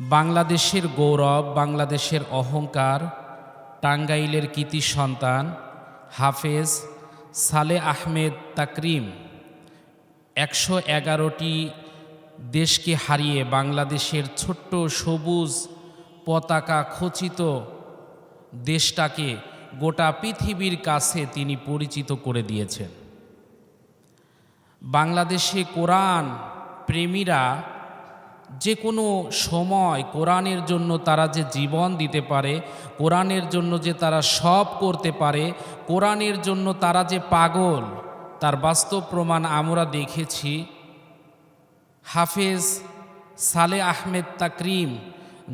বাংলাদেশের গৌরব, বাংলাদেশের অহংকার, টাঙ্গাইলের কৃতি সন্তান, হাফেজ সালে আহমেদ তাকরিম, একশো এগারোটি দেশকে হারিয়ে বাংলাদেশের ছোট্ট সবুজ পতাকা খচিত দেশটাকে গোটা পৃথিবীর কাছে তিনি পরিচিত করে দিয়েছেন। বাংলাদেশে কোরআন প্রেমীরা যে কোনো সময় কোরআনের জন্য তারা যে জীবন দিতে পারে, কোরআনের জন্য যে তারা সব করতে পারে, কোরআনের জন্য তারা যে পাগল, তার বাস্তব প্রমাণ আমরা দেখেছি। হাফেজ সালে আহমেদ তাকরিম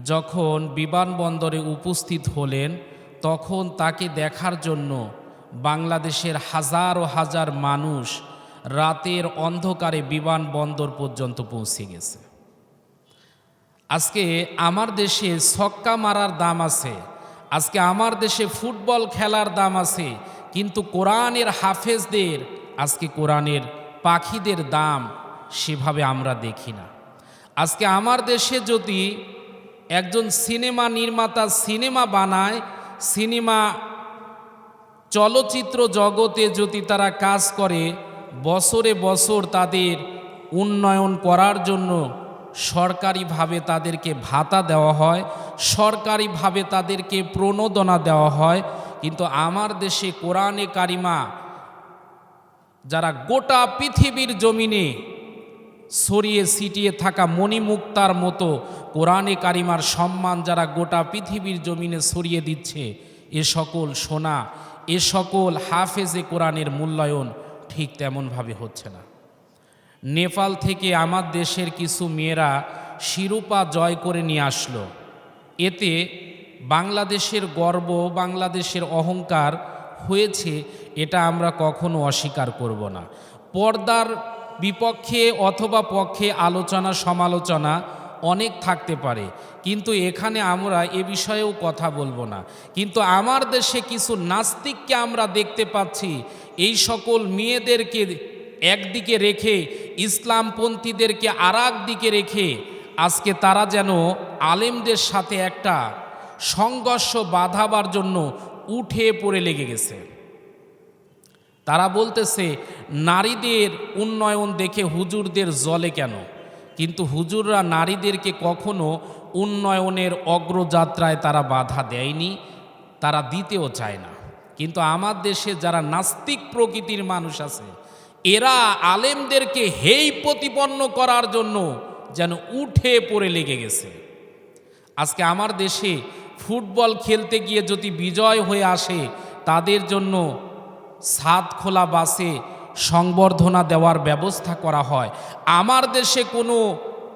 যখন বিমানবন্দরে উপস্থিত হলেন, তখন তাকে দেখার জন্য বাংলাদেশের হাজার ও হাজার মানুষ রাতের অন্ধকারে বিমানবন্দর পর্যন্ত পৌঁছে গেছে। আজকে আমার দেশে ছক্কা মারার দাম আছে। আজকে আমার দেশে ফুটবল খেলার দাম আছে। কিন্তু কোরআনের হাফেজদের, আজকে কোরআনের পাখিদের দাম সেভাবে আমরা দেখি না। আজকে আমার দেশে যদি একজন সিনেমা নির্মাতা সিনেমা বানায়, সিনেমা চলচ্চিত্র জগতে যদি তারা কাজ করে, বছরে বছর তাদের উন্নয়ন করার জন্য সরকারিভাবে তাদেরকে ভাতা দেওয়া হয়, সরকারিভাবে তাদেরকে প্রণোদনা দেওয়া হয়। কিন্তু আমার দেশে কোরআনে কারিমা, যারা গোটা পৃথিবীর জমিনে ছড়িয়ে ছিটিয়ে থাকা মণিমুক্তার মতো কোরআনে কারিমার সম্মান যারা গোটা পৃথিবীর জমিনে ছড়িয়ে দিচ্ছে, এ সকল সোনা, এ সকল হাফেজে কোরআনের মূল্যায়ন ঠিক তেমনভাবে হচ্ছে না। নেপাল থেকে আমার দেশের কিছু মেয়েরা শিরোপা জয় করে নিয়ে আসলো। এতে বাংলাদেশের গর্ব, বাংলাদেশের অহংকার হয়েছে, এটা আমরা কখনো অস্বীকার করব না। পর্দার বিপক্ষে অথবা পক্ষে আলোচনা, সমালোচনা অনেক থাকতে পারে, কিন্তু এখানে আমরা এ বিষয়েও কথা বলব না। কিন্তু আমার দেশে কিছু নাস্তিককে আমরা দেখতে পাচ্ছি, এই সকল মেয়েদেরকে একদিকে রেখে ইসলামপন্থীদেরকে আর দিকে রেখে আজকে তারা যেন আলেমদের সাথে একটা সংঘর্ষ বাঁধাবার জন্য উঠে পড়ে লেগে গেছে। তারা বলতেছে, নারীদের উন্নয়ন দেখে হুজুরদের জলে কেন? কিন্তু হুজুররা নারীদেরকে কখনো উন্নয়নের অগ্রযাত্রায় তারা বাধা দেয়নি, তারা দিতেও চায় না। কিন্তু আমার দেশে যারা নাস্তিক প্রকৃতির মানুষ আছে এরা আলেমদেরকে হেই প্রতিপন্ন করার জন্য যেন উঠে পড়ে লেগে গেছে। আজকে আমার দেশে ফুটবল খেলতে গিয়ে যদি বিজয় হয়ে আসে, তাদের জন্য সাত খোলা বাসে সংবর্ধনা দেওয়ার ব্যবস্থা করা হয়। আমার দেশে কোনো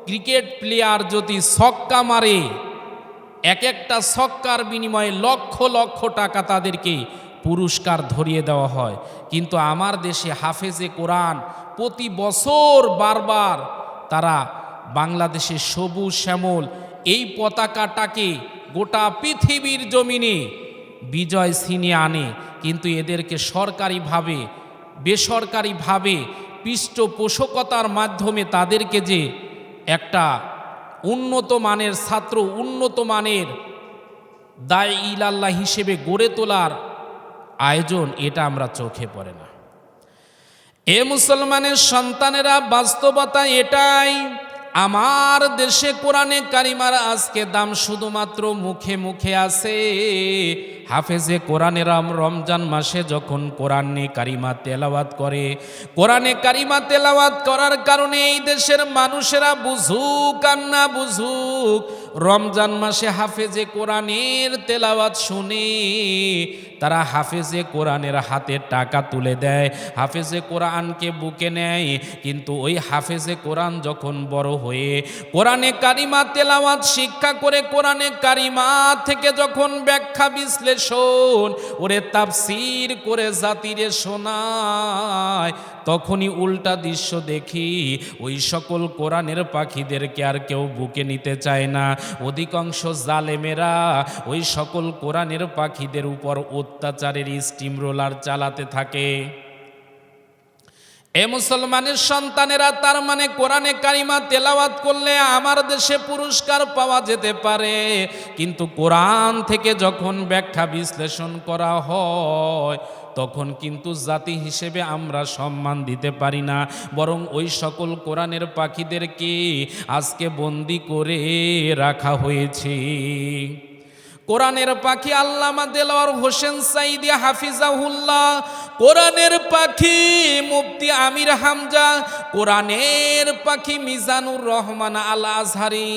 ক্রিকেট প্লেয়ার যদি ছক্কা মারে, এক একটা ছক্কার বিনিময়ে লক্ষ লক্ষ টাকা তাদেরকে পুরস্কার ধরিয়ে দেওয়া হয়। কিন্তু আমার দেশে হাফেজে কোরআন প্রতি বছর বারবার তারা বাংলাদেশের সবুজ শ্যামল এই পতাকাটাকে গোটা পৃথিবীর জমিনে বিজয় ছিনিয়ে আনে। কিন্তু এদেরকে সরকারিভাবে, বেসরকারিভাবে পৃষ্ঠপোষকতার মাধ্যমে তাদেরকে যে একটা উন্নত মানের ছাত্র, উন্নত মানের দায় ইলাল্লাহ হিসেবে গড়ে তোলার আয়োজন, এটা আমরা চোখে পড়ে না। এ মুসলমানের সন্তানেরা বাস্তবতা এটাই, আমার দেশে কোরআনে কারিমার আজকে দাম শুধুমাত্র মুখে মুখে আছে। হাফেজে কোরআনে রাম রমজান মাসে যখন কোরআনে কারিমা তেলাওয়াত করে, কোরআনে কারিমা তেলাওয়াত করার কারণে এই দেশের মানুষেরা বুঝুক আর না বুঝুক রমজান মাসে হাফেজে কোরআনের তেলাওয়াত শুনে। তারা হাফেজে কোরআনের হাতে টাকা তুলে দেয়, হাফেজে কোরআনকে বুকে নেয়। কিন্তু ওই হাফেজে কোরআন যখন বড় হয়ে কোরআনে কারিমা তেলাওয়াত, শিক্ষা করে কোরআনে কারিমা থেকে যখন ব্যাখ্যা বিশ্লেষণ, ওরে তাফসির করে জাতিরে শোনায়। তখনই উল্টা দৃশ্য দেখি, ওই সকল কোরআনের পাখিদেরকে আর কেউ বুকে নিতে চায় না। অধিকাংশ জালেমেরা ওই সকল কোরআনের পাখিদের উপর অত্যাচারের স্টিম রোলার চালাতে থাকে। এ মুসলমানের সন্তানেরা তার মানে কোরআনে কারিমা তেলাওয়াত করলে আমার দেশে পুরস্কার পাওয়া যেতে পারে। কিন্তু কোরআন থেকে যখন ব্যাখ্যা বিশ্লেষণ করা হয় তখন কিন্তু জাতি হিসেবে আমরা সম্মান দিতে পারি না। বরং ওই সকল কোরআনের পাখিদেরকে আজকে বন্দি করে রাখা হয়েছে। কোরআনের পাখি আল্লামা দেলোয়ার হোসেন সাইদি হাফিজাহুল্লাহ, কোরআনের পাখি মুফতি আমির হামজা, কোরআনের পাখি মিজানুর রহমান আল আজহারি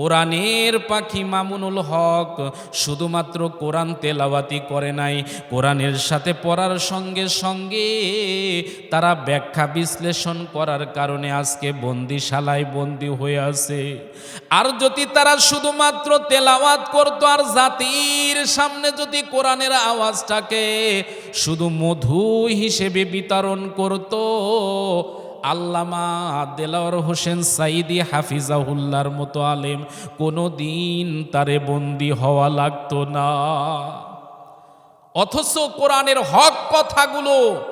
কোরআনের পাখি মামুনুল হক শুধুমাত্র কোরআন তেলাওয়াতি করে নাই, কোরআনের সাথে পড়ার সঙ্গে সঙ্গে তারা ব্যাখ্যা বিশ্লেষণ করার কারণে আজকে বন্দিশালায় বন্দি হয়ে আছে। আর যদি তারা শুধুমাত্র তেলাওয়াত করতো, আর জাতির সামনে যদি কোরআনের আওয়াজটাকে শুধু মধু হিসেবে বিতরণ করতো আল্লামা দেলাওয়ার হোসেন সাইদি হাফিজাহুল্লার মতো আলেম কোনো দিন তারে বন্দি হওয়া লাগতো না। অথচ কোরআনের হক কথাগুলো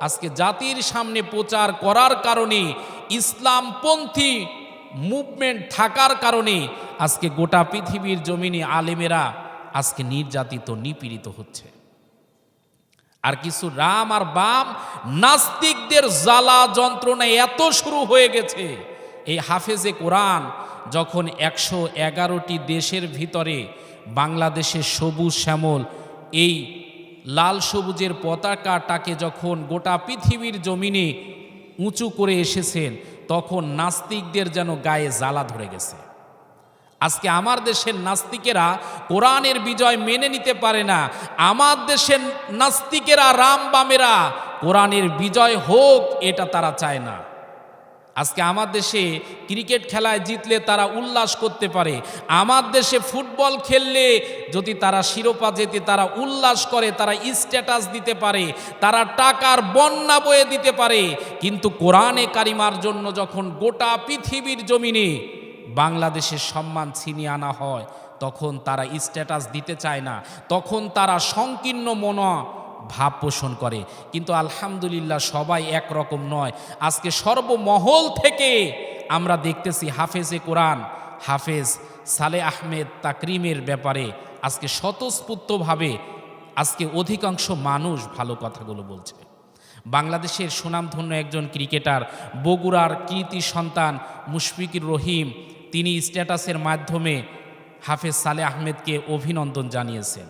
আজকে জাতির সামনে প্রচার করার কারণে, ইসলামপন্থী মুভমেন্ট থাকার কারণে আজকে গোটা পৃথিবীর জমিনে আলেমেরা আজকে নির্যাতিত, নিপীড়িত হচ্ছে। আর কিছু রাম আর বাম নাস্তিকদের জ্বালা যন্ত্রণা এত শুরু হয়ে গেছে। এই হাফেজে কোরআন যখন একশো এগারোটি দেশের ভিতরে বাংলাদেশের সবুজ শ্যামল, এই লাল সবুজের পতাকাটাকে যখন গোটা পৃথিবীর জমিনে উঁচু করে এসেছেন, তখন নাস্তিকদের যেন গায়ে জ্বালা ধরে গেছে। আজকে আমার দেশের নাস্তিকেরা কোরআনের বিজয় মেনে নিতে পারে না। আমার দেশের নাস্তিকেরা রাম বামেরা, কোরআনের বিজয় হোক, এটা তারা চায় না। আজকে আমার দেশে ক্রিকেট খেলায় জিতলে তারা উল্লাস করতে পারে। আমার দেশে ফুটবল খেললে যদি তারা শিরোপা জেতে তারা উল্লাস করে, তারা স্ট্যাটাস দিতে পারে, তারা টাকার বন্যা বয়ে দিতে পারে। কিন্তু কোরআনে কারিমার জন্য যখন গোটা পৃথিবীর জমিনে বাংলাদেশের সম্মান ছিনিয়ে আনা হয়, তখন তারা স্ট্যাটাস দিতে চায় না, তখন তারা সংকীর্ণ মনা ভাব পোষণ করে। কিন্তু আলহামদুলিল্লাহ সবাই একরকম নয়। আজকে সর্বমহল থেকে আমরা দেখতেছি হাফেজে কোরআন, হাফেজ সালে আহমেদ তাকরিমের ব্যাপারে আজকে স্বতঃস্ফূর্তভাবে আজকে অধিকাংশ মানুষ ভালো কথাগুলো বলছে। বাংলাদেশের সুনামধন্য একজন ক্রিকেটার, বগুড়ার কৃতি সন্তান মুশফিকুর রহিম তিনি স্ট্যাটাসের মাধ্যমে হাফেজ সালে আহমেদকে অভিনন্দন জানিয়েছেন।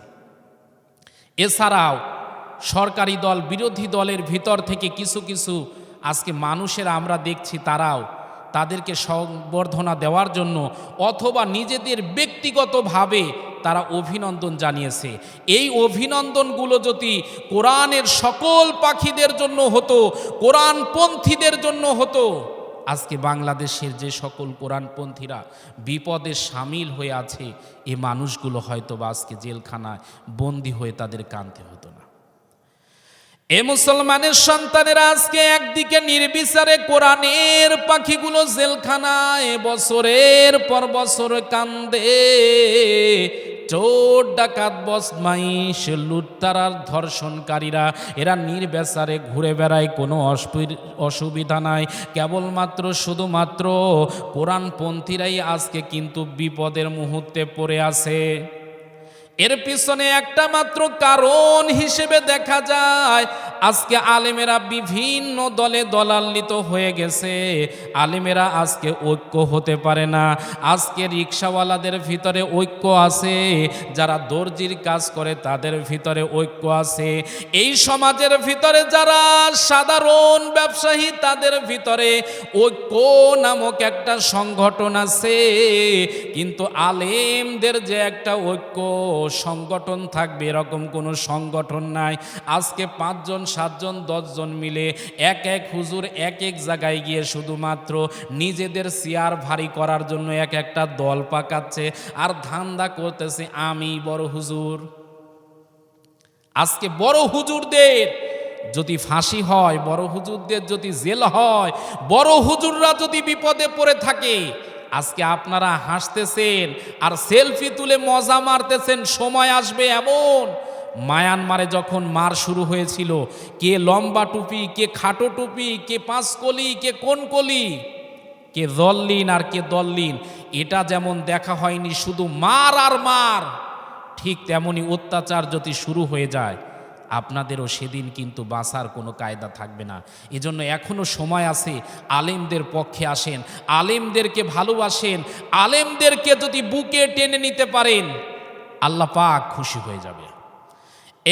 এছাড়াও সরকারি দল, বিরোধী দলের ভিতর থেকে কিছু কিছু আজকে মানুষেরা আমরা দেখছি, তারাও তাদেরকে সংবর্ধনা দেওয়ার জন্য অথবা নিজেদের ব্যক্তিগতভাবে তারা অভিনন্দন জানিয়েছে। এই অভিনন্দনগুলো যদি কোরআনের সকল পাখিদের জন্য হতো, কোরআনপন্থীদের জন্য হতো আজকে বাংলাদেশের যে সকল কোরআনপন্থীরা বিপদে সামিল হয়ে আছে, এ মানুষগুলো হয়তো বা আজকে জেলখানায় বন্দি হয়ে তাদের কানতে হতো না। এ মুসলমানের সন্তানেরা আজকে একদিকে নির্বিচারে কোরআনের পাখিগুলো জেলখানায় বছরের পর বছর কান্দে চোর ডাকাত বসমাইশ লুটতারার ধর্ষণকারীরা। এরা নির্বেচারে ঘুরে বেড়ায়, কোনো অসুবি- অসুবিধা নাই। কেবলমাত্র, শুধুমাত্র কোরআনপন্থীরাই আজকে কিন্তু বিপদের মুহূর্তে পড়ে আছে। এর পিছনে একটা মাত্র কারণ হিসেবে দেখা যায় আজকে আলেমেরা বিভিন্ন দলে দলাল্লিত হয়ে গেছে। আলেমেরা আজকে ঐক্য হতে পারে না। আজকে রিক্সাওয়ালাদের ভিতরে ঐক্য আছে। যারা দর্জির কাজ করে, তাদের ভিতরে ঐক্য আছে। এই সমাজের ভিতরে যারা সাধারণ ব্যবসায়ী, তাদের ভিতরে ঐক্য নামক একটা সংগঠন আছে। কিন্তু আলেমদের যে একটা ঐক্য সংগঠন থাকবে, এরকম কোনো সংগঠন নাই। আজকে পাঁচজন সাতজন, দশজন মিলে এক এক হুজুর এক এক জায়গায় গিয়ে শুধুমাত্র নিজেদের চেয়ার ভারী করার জন্য এক একটা দল পাকাচ্ছে আর ধান্দা করতেছে, আমি বড় হুজুর। আজকে বড় হুজুরদের যদি ফাঁসি হয়, বড় হুজুরদের যদি জেল হয়, বড় হুজুররা যদি বিপদে পড়ে থাকে, আজকে আপনারা হাসতেছেন আর সেলফি তুলে মজা মারতেছেন, সময় আসবে এমন মায়ানমারে যখন মার শুরু হয়েছিল, কে লম্বা টুপি, কে খাটো টুপি, কে পাঁচকলি কে কোন কলি, কে দল্লিন আর কে দল্লিন, এটা যেমন দেখা হয়নি, শুধু মার আর মার, ঠিক তেমনি অত্যাচার যদি শুরু হয়ে যায়, আপনাদেরও সেদিন কিন্তু বাঁচার কোনো কায়দা থাকবে না। এজন্য এখনও সময় আছে, আলেমদের পক্ষে আসেন, আলেমদেরকে ভালোবাসেন, আলেমদেরকে যদি বুকে টেনে নিতে পারেন, আল্লাহ পাক খুশি হয়ে যাবে।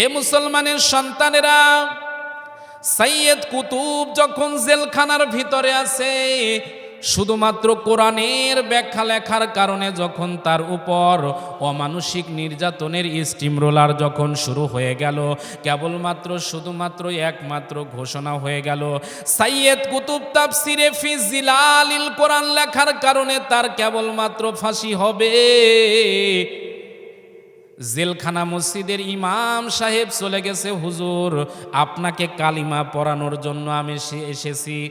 এ মুসলমানের সন্তানেরা, সাইয়েদ কুতুব যখন জেলখানার ভিতরে আছে, শুধুমাত্র কোরআনের ব্যাখ্যা লেখার কারণে যখন তার উপর অমানসিক নির্যাতনের স্টিম রোলার যখন শুরু হয়ে গেল, কেবলমাত্র শুধুমাত্র একমাত্র ঘোষণা হয়ে গেল, সাইয়েদ কুতুব তাফসিরে ফি জিলালিল কোরআন লেখার কারণে তার কেবলমাত্র ফাঁসি হবে। জেলখানা মসজিদের ইমাম সাহেব চলে গেছে, হুজুর, আপনাকে কালিমা পড়ানোর জন্য আমি এসে- এসেছি।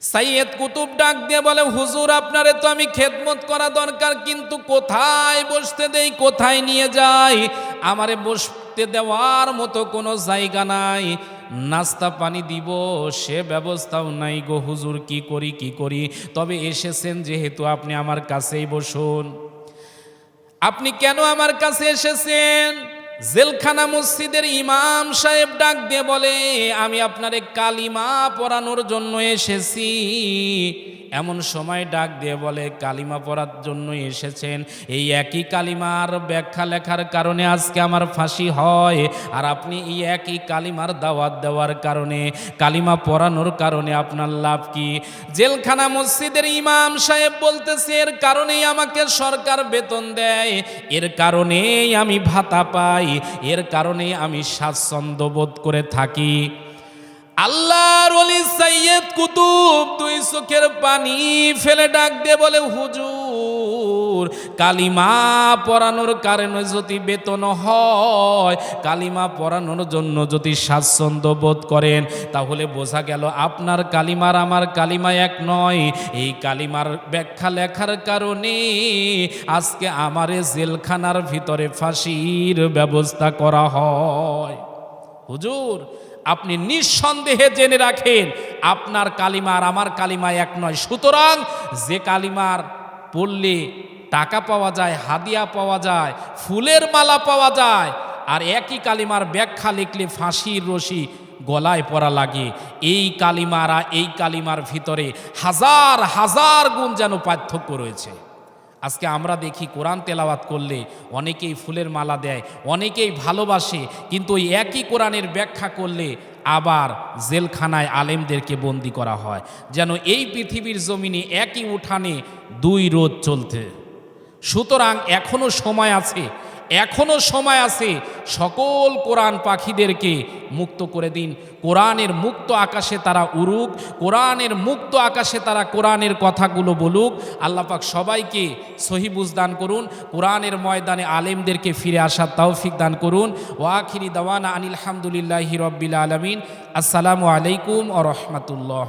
সাইয়েদ কুতুব ডাক দিয়ে বলে, হুজুর, আপনারে তো আমি খেদমত করা দরকার, কিন্তু কোথায় বসতে দেই, কোথায় নিয়ে যাই? আমারে বসতে দেওয়ার মতো কোনো জায়গা নাই। নাস্তা পানি দিব, সে ব্যবস্থাও নাই গো, হুজুর, কি করি কি করি? তবে এসেছেন যেহেতু আপনি আমার কাছেই বসুন। আপনি কেন আমার কাছে এসেছেন? জেলখানা মসজিদের ইমাম সাহেব ডাক দিয়ে বলে, আমি আপনারে কালিমা পড়ানোর জন্য এসেছি। এমন সময় ডাক দিয়ে বলে, কালিমা পড়ার জন্য এসেছেন। এই একই কালিমার ব্যাখ্যা লেখার কারণে আজকে আমার ফাঁসি হয়। আর আপনি এই একই কালিমার দাওয়াত দেওয়ার কারণে, কালিমা পড়ানোর কারণে আপনার লাভ কি? জেলখানা মসজিদের ইমাম সাহেব বলতেছে, এর কারণেই আমাকে সরকার বেতন দেয়। এর কারণেই আমি ভাতা পাই। এর কারণে আমি স্বাচ্ছন্দ্য বোধ করে থাকি। আল্লাহর ওলি সাইয়েদ কুতুব দুই চোখের পানি ফেলে ডাক দে বলে, হুজুর কালিমা পড়ানোর কারণে যদি বেতন হয়, কালিমা পড়ানোর জন্য যদি স্বাচ্ছন্দ্য বোধ করেন, তাহলে বোঝা গেল আপনার কালিমার আমার কালিমা এক নয়। এই কালিমার ব্যাখ্যা লেখার কারণে আজকে আমারে জেলখানার ভিতরে ফাঁসির ব্যবস্থা করা হয়। হুজুর, আপনি নিঃসন্দেহে জেনে রাখেন, আপনার কালিমা আর আমার কালিমা এক নয়। সুতরাং যে কালিমার পড়লে টাকা পাওয়া যায়, হাদিয়া পাওয়া যায়, ফুলের মালা পাওয়া যায়, আর একই কালিমার ব্যাখ্যা লিখলে ফাঁসির রশি গলায় পড়া লাগে। এই কালিমারা এই কালিমার ভিতরে হাজার হাজার গুণ যেন পার্থক্য রয়েছে। আজকে আমরা দেখি কোরআন তেলাওয়াত করলে অনেকেই ফুলের মালা দেয়, অনেকেই ভালোবাসে, কিন্তু ওই একই কোরআনের ব্যাখ্যা করলে আবার জেলখানায় আলেমদেরকে বন্দি করা হয়। যেন এই পৃথিবীর জমিনে একই উঠানে দুই রোদ চলতে। সুতরাং এখনও সময় আছে, এখনও সময় আছে সকল কোরআন পাখিদেরকে মুক্ত করে দিন। কোরআনের মুক্ত আকাশে তারা উড়ুক, কোরআনের মুক্ত আকাশে তারা কোরআনের কথাগুলো বলুক। আল্লাপাক সবাইকে সহিবুজ দান করুন, কোরআনের ময়দানে আলেমদেরকে ফিরে আসার তৌফিক দান করুন। ওয়াখিরি দাওয়ানা আনিল হামদুলিল্লাহি রব্বিল আলমিন। আসসালামু আলাইকুম ও রহমতুল্লাহ।